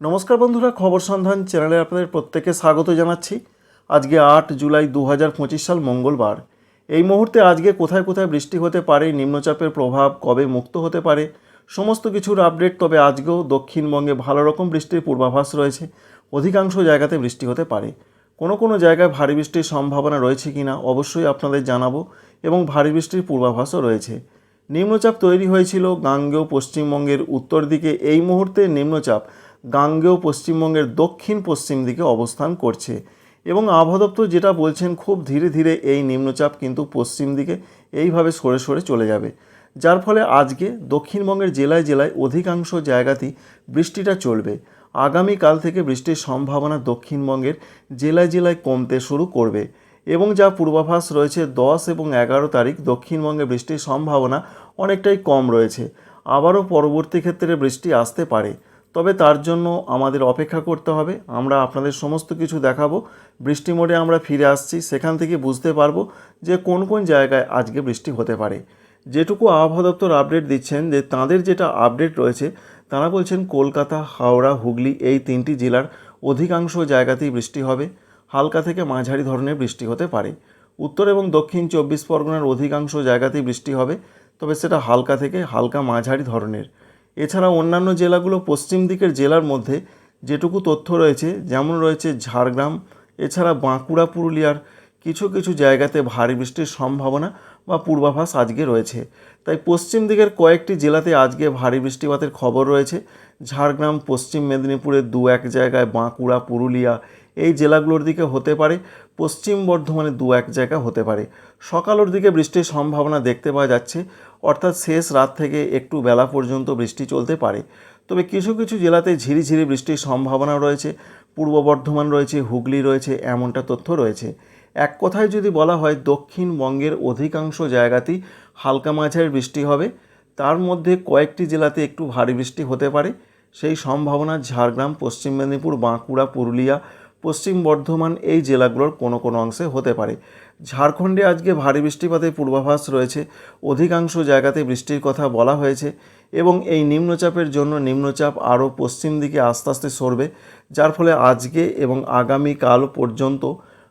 নমস্কার বন্ধুরা, খবর সন্ধান চ্যানেলে আপনাদের প্রত্যেককে স্বাগত জানাচ্ছি। আজকে আট জুলাই দু হাজার পঁচিশ সাল মঙ্গলবার। এই মুহূর্তে আজকে কোথায় কোথায় বৃষ্টি হতে পারে, নিম্নচাপের প্রভাব কবে মুক্ত হতে পারে, সমস্ত কিছুর আপডেট, তবে আজকেও দক্ষিণবঙ্গে ভালো রকম বৃষ্টির পূর্বাভাস রয়েছে। অধিকাংশ জায়গাতে বৃষ্টি হতে পারে। কোনো কোনো জায়গায় ভারী বৃষ্টির সম্ভাবনা রয়েছে কিনা অবশ্যই আপনাদের জানাব এবং ভারী বৃষ্টির পূর্বাভাসও রয়েছে। নিম্নচাপ তৈরি হয়েছিল গাঙ্গেয় পশ্চিমবঙ্গের উত্তর দিকে। এই মুহূর্তে নিম্নচাপ গাঙ্গেয় পশ্চিমবঙ্গের দক্ষিণ পশ্চিম দিকে অবস্থান করছে এবং আবহাওয়া দপ্তর যেটা বলছেন, খুব ধীরে ধীরে এই নিম্নচাপ কিন্তু পশ্চিম দিকে এইভাবে সরে সরে চলে যাবে। যার ফলে আজকে দক্ষিণবঙ্গের জেলায় জেলায় অধিকাংশ জায়গাতেই বৃষ্টিটা চলবে। আগামীকাল থেকে বৃষ্টির সম্ভাবনা দক্ষিণবঙ্গের জেলায় জেলায় কমতে শুরু করবে এবং যা পূর্বাভাস রয়েছে, দশ এবং এগারো তারিখ দক্ষিণবঙ্গে বৃষ্টির সম্ভাবনা অনেকটাই কম রয়েছে। আবারও পরবর্তী ক্ষেত্রে বৃষ্টি আসতে পারে। তবে তার জন্য আমাদের অপেক্ষা করতে হবে। আমরা আপনাদের সমস্ত কিছু দেখাবো। বৃষ্টি মোডে আমরা ফিরে আসছি। সেখান থেকে বুঝতে পারব যে কোন কোন জায়গায় আজকে বৃষ্টি হতে পারে। যেটুকু আবহাওয়া দপ্তর আপডেট দিচ্ছেন যে তাদের যেটা আপডেট রয়েছে, তারা বলছেন কলকাতা, হাওড়া, হুগলি এই তিনটি জেলার অধিকাংশ জায়গাতেই বৃষ্টি হবে। হালকা থেকে মাঝারি ধরনের বৃষ্টি হতে পারে। উত্তর এবং দক্ষিণ চব্বিশ পরগনার অধিকাংশ জায়গাতেই বৃষ্টি হবে, তবে সেটা হালকা থেকে হালকা মাঝারি ধরনের। এছাড়া অন্যান্য জেলাগুলো পশ্চিম দিকের জেলার মধ্যে যেটুকু তথ্য রয়েছে, যেমন রয়েছে ঝাড়গ্রাম, এছাড়া বাঁকুড়া, পুরুলিয়ার কিছু কিছু জায়গাতে ভারী বৃষ্টির সম্ভাবনা বা পূর্বাভাস আজকে রয়েছে। তাই পশ্চিম দিকের কয়েকটি জেলাতে আজকে ভারী বৃষ্টিপাতের খবর রয়েছে। ঝাড়গ্রাম, পশ্চিম মেদিনীপুরের দু এক জায়গায়, বাঁকুড়া, পুরুলিয়া এই জেলাগুলোর দিকে হতে পারে, পশ্চিম বর্ধমানে দু এক জায়গা হতে পারে। সকালের দিকে বৃষ্টির সম্ভাবনা দেখতে পাওয়া যাচ্ছে। অর্থাৎ শেষ রাত থেকে একটু বেলা পর্যন্ত বৃষ্টি চলতে পারে। তবে কিছু কিছু জেলাতে ঝিরিঝিরি বৃষ্টির সম্ভাবনা রয়েছে। পূর্ব বর্ধমান রয়েছে, হুগলি রয়েছে, এমনটা তথ্য রয়েছে। এক কথায় যদি বলা হয়, দক্ষিণবঙ্গের অধিকাংশ জায়গাতেই হালকা মাঝারি বৃষ্টি হবে। তার মধ্যে কয়েকটি জেলাতে একটু ভারী বৃষ্টি হতে পারে। সেই সম্ভাবনা ঝাড়গ্রাম, পশ্চিম মেদিনীপুর, বাঁকুড়া, পুরুলিয়া পশ্চিম বর্ধমান এই জেলাগুলোর কোনো কোনো অংশে হতে পারে। ঝাড়খণ্ডে আজকে ভারী বৃষ্টিপাতের পূর্বাভাস রয়েছে। অধিকাংশ জায়গাতে বৃষ্টির কথা বলা হয়েছে এবং এই নিম্নচাপের জন্য নিম্নচাপ আরও পশ্চিম দিকে আস্তে আস্তে সরবে, যার ফলে আজকে এবং আগামীকাল পর্যন্ত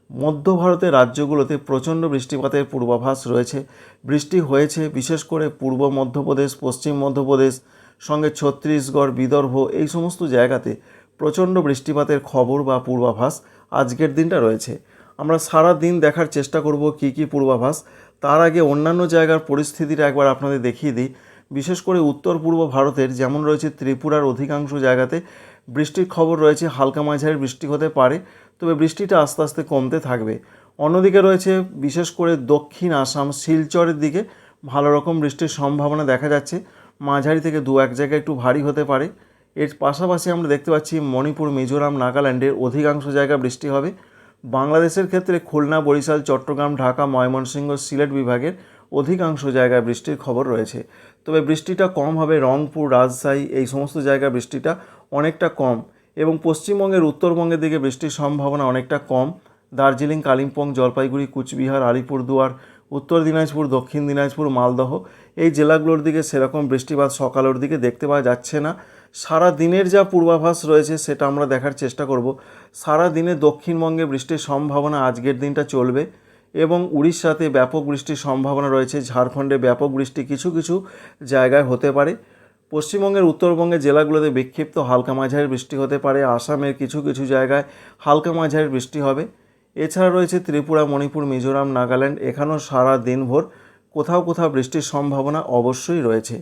মধ্য ভারতের রাজ্যগুলোতে প্রচণ্ড বৃষ্টিপাতের পূর্বাভাস রয়েছে। বৃষ্টি হয়েছে বিশেষ করে পূর্ব মধ্যপ্রদেশ, পশ্চিম মধ্যপ্রদেশ, সঙ্গে ছত্তিশগড়, বিদর্ভ এই সমস্ত জায়গাতে। প্রচণ্ড বৃষ্টিপাতের খবর বা পূর্বাভাস আজকের দিনটা রয়েছে। আমরা সারা দিন দেখার চেষ্টা করব কি কি পূর্বাভাস। তার আগে অন্যান্য জায়গার পরিস্থিতিটা একবার আপনাদের দেখিয়ে দিই। বিশেষ করে উত্তর পূর্ব ভারতের যেমন রয়েছে ত্রিপুরার অধিকাংশ জায়গাতে বৃষ্টির খবর রয়েছে, হালকা মাঝারি বৃষ্টি হতে পারে, তবে বৃষ্টিটা আস্তে আস্তে কমতে থাকবে। অন্যদিকে রয়েছে বিশেষ করে দক্ষিণ আসাম, শিলচরের দিকে ভালো রকম বৃষ্টির সম্ভাবনা দেখা যাচ্ছে। মাঝারি থেকে দু এক জায়গায় একটু ভারী হতে পারে। এর পাশাপাশি আমরা দেখতে পাচ্ছি মণিপুর, মিজোরাম, নাগাল্যান্ডের অধিকাংশ জায়গা বৃষ্টি হবে। বাংলাদেশের ক্ষেত্রে খুলনা, বরিশাল, চট্টগ্রাম, ঢাকা, ময়মনসিংহ, সিলেট বিভাগের অধিকাংশ জায়গায় বৃষ্টির খবর রয়েছে। তবে বৃষ্টিটা কম হবে রংপুর, রাজশাহী, এই সমস্ত জায়গায় বৃষ্টিটা অনেকটা কম এবং পশ্চিমবঙ্গের উত্তরবঙ্গের দিকে বৃষ্টির সম্ভাবনা অনেকটা কম। দার্জিলিং, কালিম্পং, জলপাইগুড়ি, কুচবিহার আলিপুরদুয়ার উত্তর দিনাজপুর, দক্ষিণ দিনাজপুর, মালদহ এই জেলাগুলোর দিকে সেরকম বৃষ্টিপাত সকালের দিকে দেখতে পাওয়া যাচ্ছে না। সারা দিনের যা পূর্বাভাস রয়েছে সেটা আমরা দেখার চেষ্টা করব। সারা দিনে দক্ষিণবঙ্গে বৃষ্টির সম্ভাবনা আজকের দিনটা চলবে এবং উড়িষ্যাতে ব্যাপক বৃষ্টির সম্ভাবনা রয়েছে। ঝাড়খণ্ডে ব্যাপক বৃষ্টি কিছু কিছু জায়গায় হতে পারে। পশ্চিমবঙ্গের উত্তরবঙ্গের জেলাগুলোতে বিক্ষিপ্ত হালকা মাঝারি বৃষ্টি হতে পারে। আসামের কিছু কিছু জায়গায় হালকা মাঝারি বৃষ্টি হবে। এছাড়া রয়েছে ত্রিপুরা, মণিপুর, মিজোরাম, নাগাল্যান্ড। এখানেও সারা দিনভর কোথাও কোথাও বৃষ্টির সম্ভাবনা অবশ্যই রয়েছে।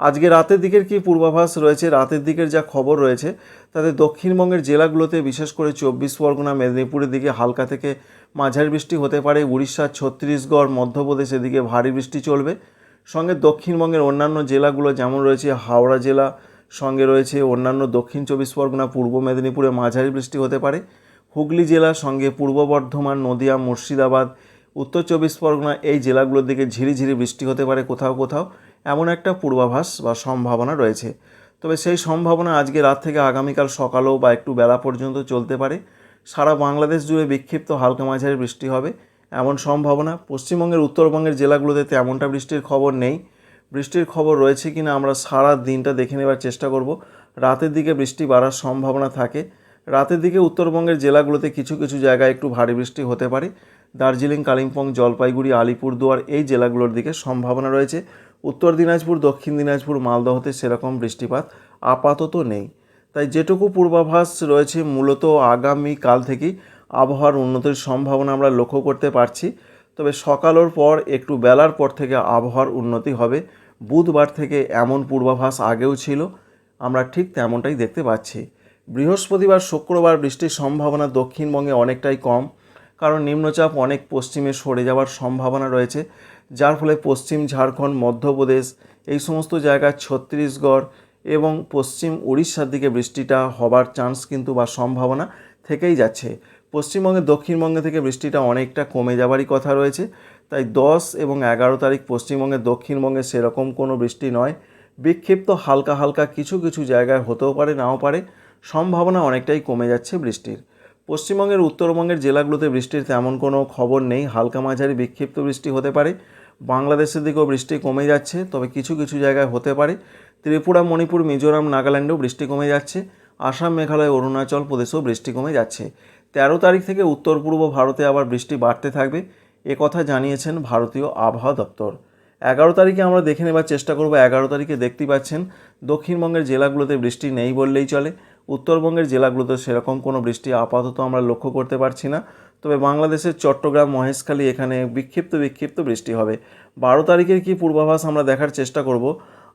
আজকে রাতের দিকের কি পূর্বাভাস রয়েছে? রাতের দিকের যা খবর রয়েছে, তাতে দক্ষিণবঙ্গের জেলাগুলোতে বিশেষ করে চব্বিশ পরগনা, মেদিনীপুরের দিকে হালকা থেকে মাঝারি বৃষ্টি হতে পারে। উড়িষ্যা, ছত্তিশগড়, মধ্যপ্রদেশ এদিকে ভারী বৃষ্টি চলবে। সঙ্গে দক্ষিণবঙ্গের অন্যান্য জেলাগুলো যেমন রয়েছে হাওড়া জেলা, সঙ্গে রয়েছে অন্যান্য দক্ষিণ চব্বিশ পরগনা, পূর্ব মেদিনীপুরে মাঝারি বৃষ্টি হতে পারে। হুগলি জেলা, সঙ্গে পূর্ব বর্ধমান, নদিয়া, মুর্শিদাবাদ, উত্তর চব্বিশ পরগনা এই জেলাগুলোর দিকে ঝিরিঝিরি বৃষ্টি হতে পারে কোথাও কোথাও। এমন একটা পূর্বাভাস বা সম্ভাবনা রয়েছে। তবে সেই সম্ভাবনা আজকে রাত থেকে আগামীকাল সকালেও বা একটু বেলা পর্যন্ত চলতে পারে। সারা বাংলাদেশ জুড়ে বিক্ষিপ্ত হালকা মাঝারি বৃষ্টি হবে। এমন সম্ভাবনা পশ্চিমবঙ্গের উত্তরবঙ্গের জেলাগুলোতে তেমনটা বৃষ্টির খবর নেই। বৃষ্টির খবর রয়েছে কিনা আমরা সারা দিনটা দেখে নেবার চেষ্টা করব। রাতের দিকে বৃষ্টি বাড়ার সম্ভাবনা থাকে। রাতের দিকে উত্তরবঙ্গের জেলাগুলোতে কিছু কিছু জায়গায় একটু ভারী বৃষ্টি হতে পারে। দার্জিলিং, কালিম্পং, জলপাইগুড়ি, আলিপুরদুয়ার এই জেলাগুলোর দিকে সম্ভাবনা রয়েছে। উত্তর দিনাজপুর, দক্ষিণ দিনাজপুর, মালদহতে সেরকম বৃষ্টিপাত আপাতত নেই। তাই যেটুকু পূর্বাভাস রয়েছে, মূলত আগামী কাল থেকেই আবহাওয়ার উন্নতির সম্ভাবনা আমরা লক্ষ্য করতে পারছি। তবে সকালের পর, একটু বেলার পর থেকে আবহাওয়ার উন্নতি হবে। বুধবার থেকে এমন পূর্বাভাস আগেও ছিল, আমরা ঠিক তেমনটাই দেখতে পাচ্ছি। বৃহস্পতিবার, শুক্রবার বৃষ্টির সম্ভাবনা দক্ষিণবঙ্গে অনেকটাই কম, কারণ নিম্নচাপ অনেক পশ্চিমে সরে যাওয়ার সম্ভাবনা রয়েছে। যার ফলে পশ্চিম ঝাড়খণ্ড, মধ্যপ্রদেশ, এই সমস্ত জায়গায় ছত্তিশগড় এবং পশ্চিম উড়িষ্যার দিকে বৃষ্টিটা হবার চান্স কিন্তু বা সম্ভাবনা থেকেই যাচ্ছে। পশ্চিমবঙ্গে, দক্ষিণবঙ্গে থেকে বৃষ্টিটা অনেকটা কমে যাবারই কথা রয়েছে। তাই দশ এবং এগারো তারিখ পশ্চিমবঙ্গে, দক্ষিণবঙ্গে সেরকম কোনো বৃষ্টি নয়। বিক্ষিপ্ত হালকা হালকা কিছু কিছু জায়গায় হতেও পারে, নাও পারে। সম্ভাবনা অনেকটাই কমে যাচ্ছে বৃষ্টির। পশ্চিমবঙ্গের, উত্তরবঙ্গের জেলাগুলোতে বৃষ্টির তেমন কোনো খবর নেই। হালকা মাঝারি বিক্ষিপ্ত বৃষ্টি হতে পারে। বাংলাদেশের দিকেও বৃষ্টি কমে যাচ্ছে, তবে কিছু কিছু জায়গায় হতে পারে। ত্রিপুরা, মণিপুর, মিজোরাম, নাগাল্যান্ডেও বৃষ্টি কমে যাচ্ছে। আসাম, মেঘালয়, অরুণাচল প্রদেশেও বৃষ্টি কমে যাচ্ছে। তেরো তারিখ থেকে উত্তর পূর্ব ভারতে আবার বৃষ্টি বাড়তে থাকবে, এ কথা জানিয়েছেন ভারতীয় আবহাওয়া দপ্তর। এগারো তারিখে আমরা দেখে নেবার চেষ্টা করব। এগারো তারিখে দেখতেই পাচ্ছেন, দক্ষিণবঙ্গের জেলাগুলোতে বৃষ্টি নেই বললেই চলে। উত্তরবঙ্গের জেলাগুলোতে সেরকম কোনো বৃষ্টি আপাতত আমরা লক্ষ্য করতে পারছি না। তবে বাংলাদেশের চট্টগ্রাম, মহেশখালী এখানে বিক্ষিপ্ত বিক্ষিপ্ত বৃষ্টি হবে। বারো তারিখের কি পূর্বাভাস আমরা দেখার চেষ্টা করব?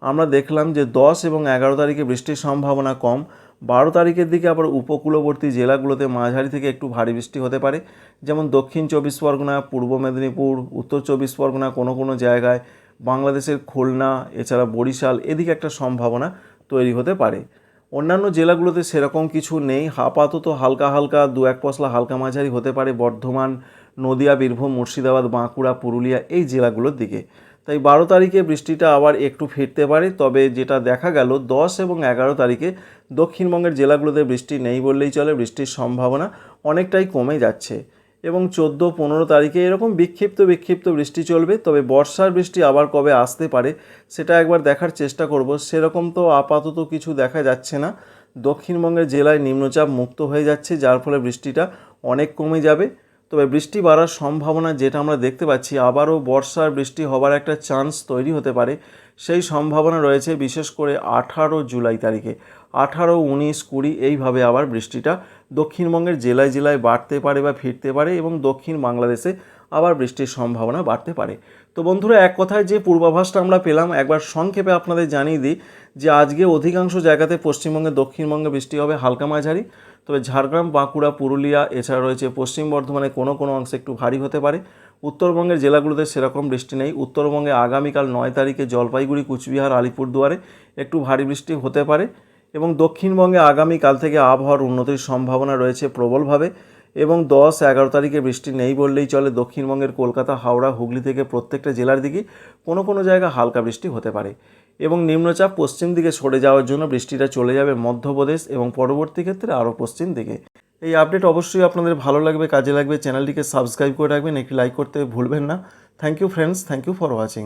আমরা দেখলাম যে দশ এবং এগারো তারিখে বৃষ্টির সম্ভাবনা কম। বারো তারিখের দিকে আবার উপকূলবর্তী জেলাগুলোতে মাঝারি থেকে একটু ভারী বৃষ্টি হতে পারে। যেমন দক্ষিণ চব্বিশ পরগনা, পূর্ব মেদিনীপুর, উত্তর চব্বিশ পরগনা কোনো কোনো জায়গায়। বাংলাদেশের খুলনা, এছাড়া বরিশাল এদিকে একটা সম্ভাবনা তৈরি হতে পারে। অন্যান্য জেলাগুলোতে সেরকম কিছু নেই। আপাতত হালকা হালকা দু এক পশলা হালকা মাঝারি হতে পারে বর্ধমান, নদিয়া, বীরভূম, মুর্শিদাবাদ, বাঁকুড়া, পুরুলিয়া এই জেলাগুলোর দিকে। তাই বারো তারিখে বৃষ্টিটা আবার একটু ফিরতে পারে, তবে যেটা দেখা গেল, দশ এবং এগারো তারিখে দক্ষিণবঙ্গের জেলাগুলোতে বৃষ্টি নেই বললেই চলে, বৃষ্টির সম্ভাবনা অনেকটাই কমে যাচ্ছে। এবং চোদ্দ, পনেরো তারিখে এরকম বিক্ষিপ্ত বিক্ষিপ্ত বৃষ্টি চলবে। তবে বর্ষার বৃষ্টি আবার কবে আসতে পারে, সেটা একবার দেখার চেষ্টা করব। সেরকম তো আপাতত কিছু দেখা যাচ্ছে না। দক্ষিণবঙ্গের জেলায় নিম্নচাপ মুক্ত হয়ে যাচ্ছে, যার ফলে বৃষ্টিটা অনেক কমে যাবে। তবে বৃষ্টি বাড়ার সম্ভাবনা যেটা আমরা দেখতে পাচ্ছি, আবারও বর্ষার বৃষ্টি হবার একটা চান্স তৈরি হতে পারে। সেই সম্ভাবনা রয়েছে বিশেষ করে আঠারো জুলাই তারিখে। আঠারো, উনিশ, কুড়ি, এইভাবে আবার বৃষ্টিটা দক্ষিণবঙ্গের জেলায় জেলায় বাড়তে পারে বা ফিরতে পারে এবং দক্ষিণ বাংলাদেশে আবার বৃষ্টির সম্ভাবনা বাড়তে পারে। তো বন্ধুরা, এক কথায় যে পূর্বাভাসটা আমরা পেলাম, একবার সংক্ষেপে আপনাদের জানিয়ে দিই যে আজকে অধিকাংশ জায়গাতে পশ্চিমবঙ্গে, দক্ষিণবঙ্গে বৃষ্টি হবে হালকা মাঝারি। তবে ঝাড়গ্রাম, বাঁকুড়া, পুরুলিয়া, এছাড়া রয়েছে পশ্চিম বর্ধমানে কোনো কোনো অংশে একটু ভারী হতে পারে। উত্তরবঙ্গের জেলাগুলোতে সেরকম বৃষ্টি নেই। উত্তরবঙ্গে আগামীকাল নয় তারিখে জলপাইগুড়ি, কুচবিহার, আলিপুরদুয়ারে একটু ভারী বৃষ্টি হতে পারে। এবং দক্ষিণবঙ্গে আগামীকাল থেকে আবহাওয়ার উন্নতির সম্ভাবনা রয়েছে প্রবলভাবে এবং দশ এগারো তারিখে বৃষ্টি নেই বললেই চলে দক্ষিণবঙ্গের কলকাতা, হাওড়া, হুগলি থেকে প্রত্যেকটা জেলার দিকে কোনো কোনো জায়গায় হালকা বৃষ্টি হতে পারে এবং নিম্নচাপ পশ্চিম দিকে সরে যাওয়ার জন্য বৃষ্টিটা চলে যাবে মধ্যপ্রদেশ এবং পরবর্তী ক্ষেত্রে আরও পশ্চিম দিকে। এই আপডেট অবশ্যই আপনাদের ভালো লাগবে, কাজে লাগবে। চ্যানেলটিকে সাবস্ক্রাইব করে রাখবেন, একটি লাইক করতে ভুলবেন না। Thank you friends thank you for watching